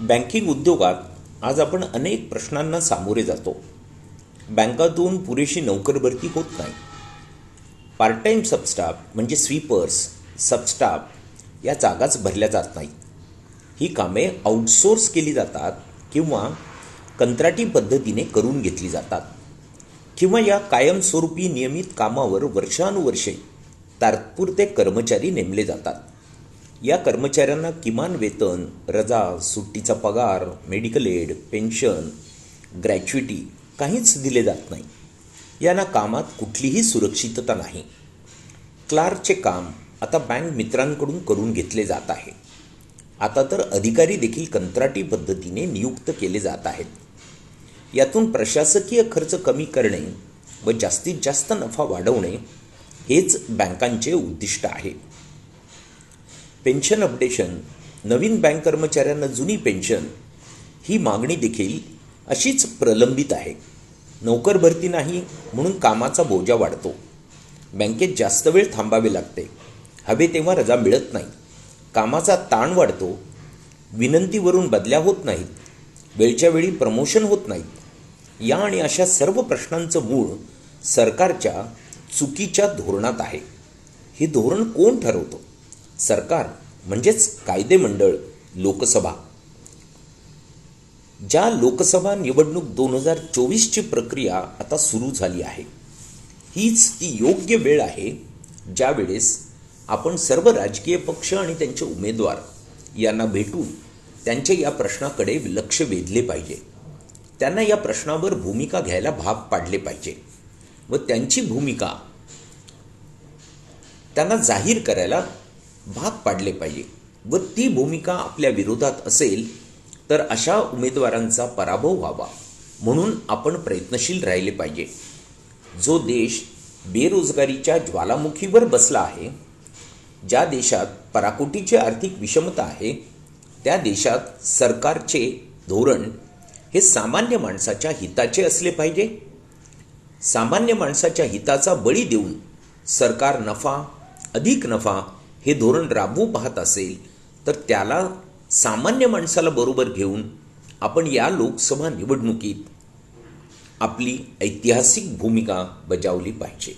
Banking उद्योगात आज आपण अनेक प्रश्नांना सामोरे जातो. बँकातून पुरेशी नोकर भरती होत नाही. पार्ट टाईम सबस्टाफ म्हणजे स्वीपर्स सबस्टाफ या जागाच भरल्या जात नाहीत ही कामे आउटसोर्स केली जातात किंवा कंत्राटी पद्धतीने करून घेतली जातात. किंवा या कायमस्वरूपी नियमित कामावर वर्षानुवर्षे तात्पुरते कर्मचारी नेमले जातात. या कर्मचाऱ्यांना किमान वेतन रजा सुट्टीचा पगार मेडिकल एड पेन्शन ग्रॅच्युटी काहीच दिले जात नाही. यांना कामात कुठलीही सुरक्षितता नाही. क्लार्कचे काम आता बँक मित्रांकडून करून घेतले जात आहे. आता तर अधिकारी देखील कंत्राटी पद्धतीने नियुक्त केले जात आहेत. यातून प्रशासकीय खर्च कमी करणे व जास्तीत जास्त नफा वाढवणे हेच बँकांचे उद्दिष्ट आहे. पेन्शन अपडेशन नवीन बँक कर्मचाऱ्यांना जुनी पेन्शन ही मागणी देखील अशीच प्रलंबित आहे. नोकर भरती नाही म्हणून कामाचा बोजा वाढतो. बँकेत जास्त वेळ थांबावे लागते. हवे तेव्हा रजा मिळत नाही. कामाचा ताण वाढतो. विनंतीवरून बदल्या होत नाहीत. वेळच्या वेळी प्रमोशन होत नाहीत या आणि अशा सर्व प्रश्नांचं मूळ सरकारच्या चुकीच्या धोरणात आहे. हे धोरण कोण ठरवतो? सरकार म्हणजेच कायदेमंडळ लोकसभा. ज्या लोकसभा निवडणूक दोन हजार चोवीसची प्रक्रिया आता सुरू झाली आहे. हीच ती योग्य वेळ आहे ज्यावेळेस आपण सर्व राजकीय पक्ष आणि त्यांचे उमेदवार यांना भेटून त्यांच्या या प्रश्नाकडे लक्ष वेधले पाहिजे. त्यांना या प्रश्नावर भूमिका घ्यायला भाग पाडले पाहिजे व त्यांची भूमिका त्यांना जाहीर करायला भाग पाडले पाहिजे व ती भूमिका आपल्या विरोधात असेल तर अशा उमेदवारांचा पराभव व्हावा म्हणून आपण प्रयत्नशील राहिले पाहिजे. जो देश बेरोजगारीच्या ज्वालामुखीवर बसला आहे ज्या देशात पराकोटीची आर्थिक विषमता आहे त्या देशात सरकारचे धोरण हे सामान्य माणसाच्या हिताचे असले पाहिजे. सामान्य माणसाच्या हिताचा बळी देऊन सरकार नफा अधिक नफा हे धोरण राबवू पाहत असेल तर त्याला सामान्य माणसाला बरोबर घेऊन आपण या लोकसभा निवडणुकीत आपली ऐतिहासिक भूमिका बजावली पाहिजे.